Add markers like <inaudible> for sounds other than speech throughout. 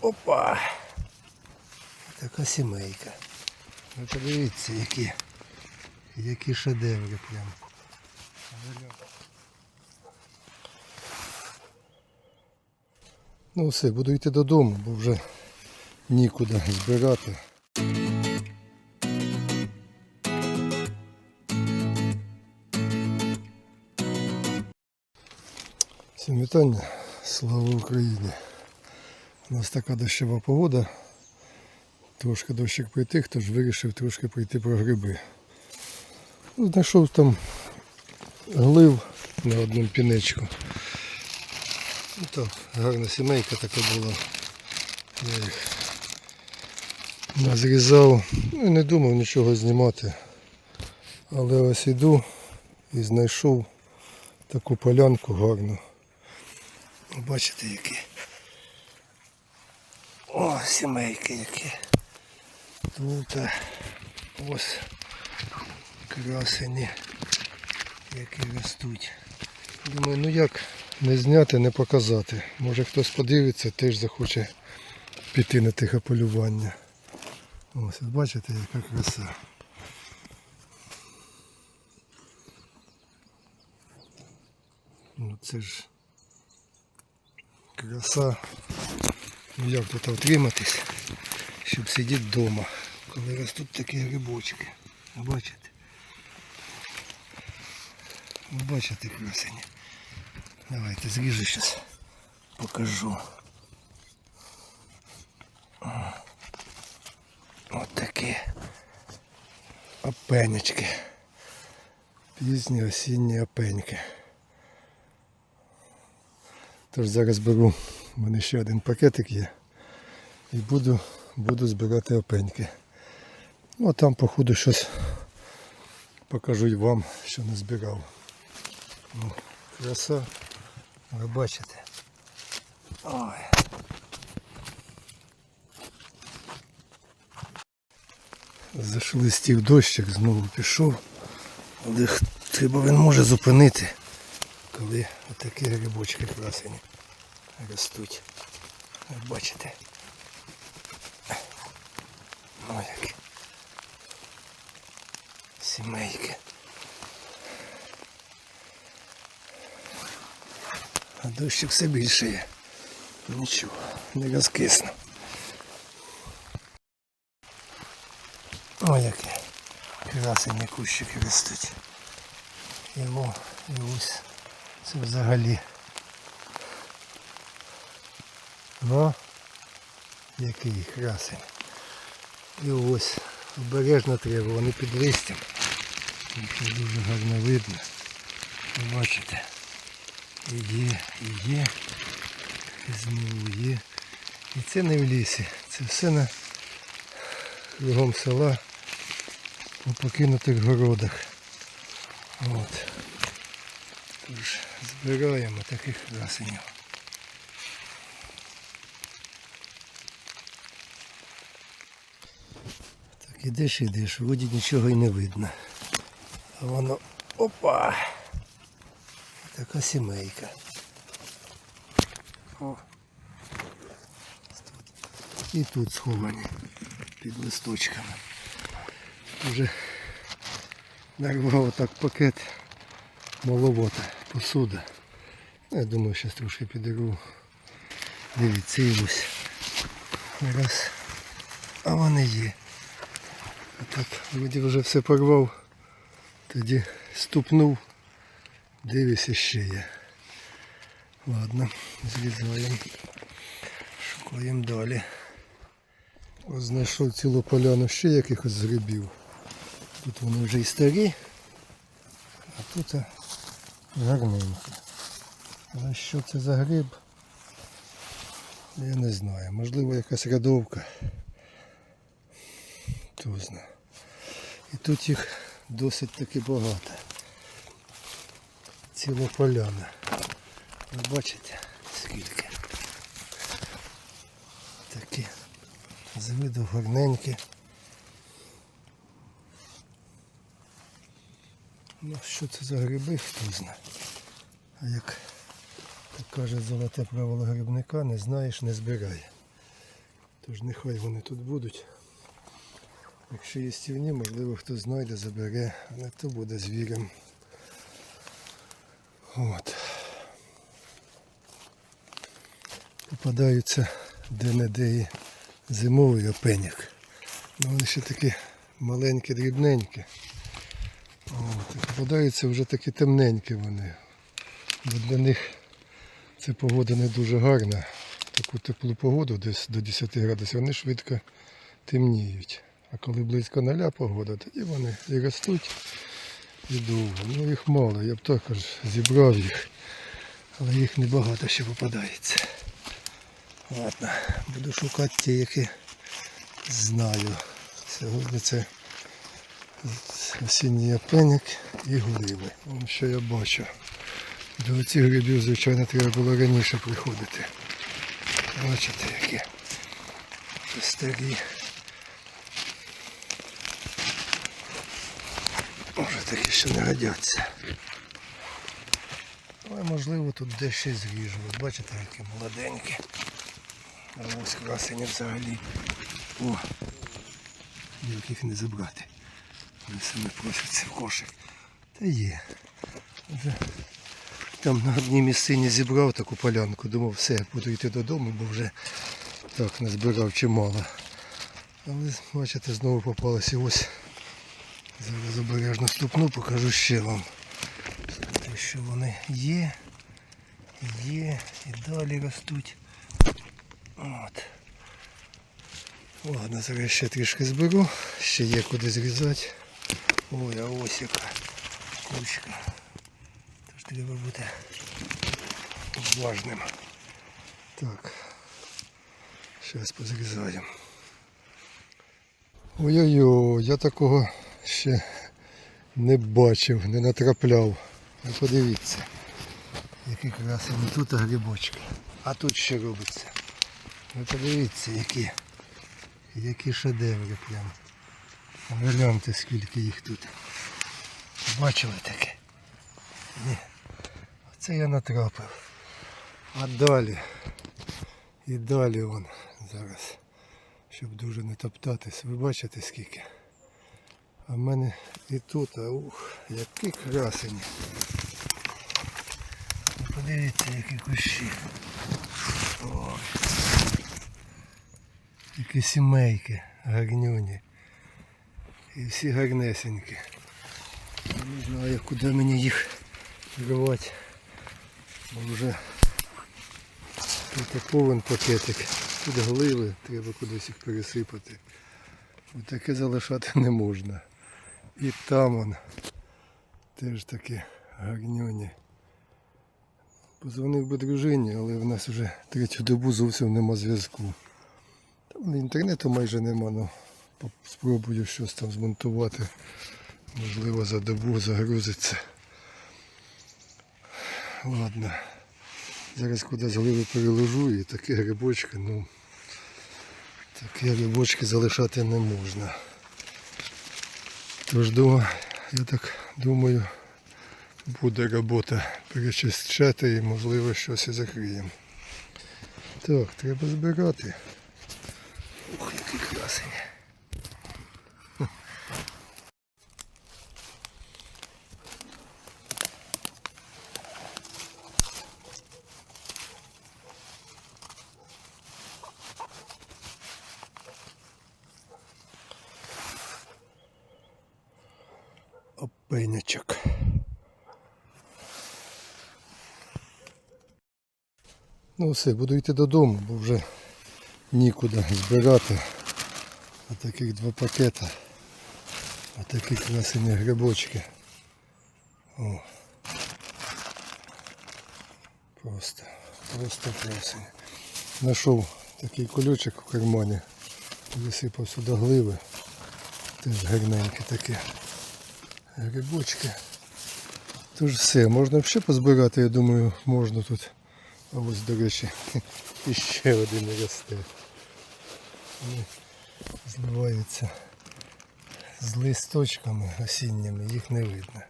Опа! Така сімейка. Ви подивіться, які, які шедеври прям. Ну все, буду йти додому, бо вже нікуди збирати. Всім вітання, слава Україні. У нас така дощова погода. Трошки дощик прийти, тож вирішив трошки прийти про гриби. Ну, Знайшов там глив на одному пінечку. Ну, гарна сімейка така була. Я їх назрізав. Ну не думав нічого знімати. Але ось іду і знайшов таку полянку гарну. Бачите які. О, сімейки які. Тут ось красені, які ростуть. Думаю, ну як не зняти, не показати. Може хтось подивиться, теж захоче піти на тихе полювання. Ось, бачите, яка краса. Ну це ж краса. Ну як тут втриматись, щоб сидіти вдома, коли ростуть такі грибочки. Бачите? Бачите красені. Давайте зріжу зараз. Покажу. Ось такі опенечки. Пізні осінні опеньки. Тож зараз беру, у мене ще один пакетик є. І буду, буду збирати опеньки. Ну а там походу щось покажу й вам, що не збирав. Ну, краса, ви бачите. Ой. Зашелестів дощик, знову пішов. Але х- треба він може зупинити, коли отакі грибочки красені ростуть. Ви бачите. Ой, які сімейки. А дощик все більше є. Нічого, не розкисну. Ой, які красені кущики ростуть. Йому і ось це взагалі. Ну, який красень. І ось обережно треба, вони під листям. Їх дуже гарно видно. Ви бачите. Є, і є. І знову є. І це не в лісі. Це все на кругом села у покинутих городах. От. Тож збираємо таких красенів. Так ідеш, ідеш, вроді нічого і не видно. А воно опа! Така сімейка. О. І тут сховані під листочками. Вже нарвав так пакет маловота, посуда. Я думаю, зараз трошки підеру. Дивіться, ось. Раз. А вони є. А так, вроді вже все порвав. Тоді ступнув. Дивися ще є. Ладно, зрізаємо. Шукаємо далі. Ось знайшов цілу поляну ще якихось грибів. Тут вони вже і старі, а тут а, гарненькі. Але що це за гриб? Я не знаю. Можливо якась рядовка. Хто знає. І тут їх досить таки багато. Ціла поляна. Ви бачите скільки? Такі з виду гарненькі. Ну що це за гриби, хто знає. А як так каже золоте правило грибника, не знаєш, не збирай. Тож нехай вони тут будуть. Якщо є стівні, можливо хто знайде, забере, а не то буде звірем. От. Попадаються де-не-де і зимовий опеняк. Ну вони ще такі маленькі, дрібненькі. От. Попадаються вже такі темненькі вони. Бо для них ця погода не дуже гарна. Таку теплу погоду, десь до 10 градусів, вони швидко темніють. А коли близько нуля погода, тоді вони і ростуть і довго. Ну їх мало, я б також зібрав їх, але їх небагато ще попадається. Ладно, буду шукати ті, які знаю. Сьогодні це осінній опеньок і гливи. Вон що я бачу. До цих грибів, звичайно, треба було раніше приходити. Бачите, які старі. Може такі ще не годяться. Але можливо тут дещо зріжу. От бачите, які молоденькі. Ось красені взагалі. О! Яких не забрати. Вони самі просяться в кошик. Та є. Там на одній місцині зібрав таку полянку, думав, все, буду йти додому, бо вже так назбирав чимало. Але бачите, знову попалося ось. Зараз обережно ступну, покажу ще вам. Те, що вони є, є і далі ростуть. От. Ладно, зараз ще трішки зберу, ще є куди зрізати. Ой, а ось яка кучка. Тож треба бути уважним. Так. Зараз позрізаємо. Ой-ой-ой, я такого ще не бачив, не натрапляв. Ви подивіться, які красиві тут грибочки. А тут що робиться? Ви подивіться, які, які шедеври прям. Гляньте, скільки їх тут. Бачили таке? Ні. Оце я натрапив. А далі. І далі вон зараз. Щоб дуже не топтатись. Ви бачите скільки? А в мене і тут, а ух, які красені. Подивіться, які кущі. Ой. Які сімейки гарнюні. І всі гарнесенькі. Не знаю, куди мені їх вривати. Бо вже тут повен пакетик. Тут гливи, треба кудись їх пересипати. Таке залишати не можна. І там он теж такі гарньоні. Позвонив би дружині, але в нас вже третю добу зовсім нема зв'язку. Там інтернету майже нема, ну спробую щось там змонтувати. Можливо за добу загрузиться. Ладно. Зараз куди зливи переложу і такі грибочки, ну такі грибочки залишати не можна. Тож думаю, я так думаю, буде робота перечищати і можливо щось і закриємо. Так, треба збирати. Ух, який красень. Опенячок. Ну все, буду йти додому, бо вже нікуди збирати. А таких два пакета. А такі красені грибочки. О. Просто, просто красені. Знайшов такий колючок в кармані. Висипав сюди гливи. Теж гарненькі такі грибочки. Тож все, можна ще позбирати, я думаю, можна тут. А ось, до речі, <laughs> іще один росте. Зливаються з листочками осінніми, їх не видно.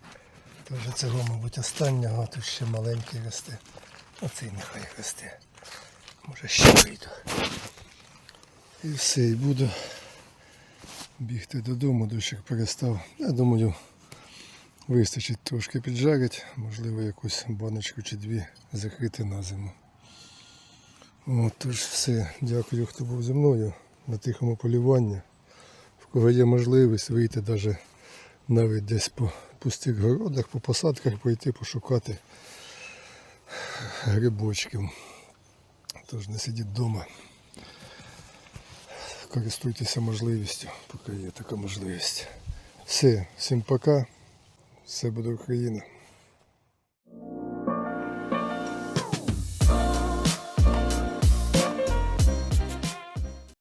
Тож цього, мабуть, останнього, тут ще маленький росте. Оцей нехай росте. Може ще вийду. І все, і буду бігти додому, дощик перестав. Я думаю, вистачить трошки піджарить, можливо, якусь баночку чи дві закрити на зиму. От, тож все, дякую, хто був зі мною на тихому полюванні. В кого є можливість вийти даже навіть десь по пустих городах, по посадках пройти, пошукати грибочків. Тож не сидіть вдома. Користуйтеся можливістю, поки є така можливість. Все, всім пока. Все буде Україна.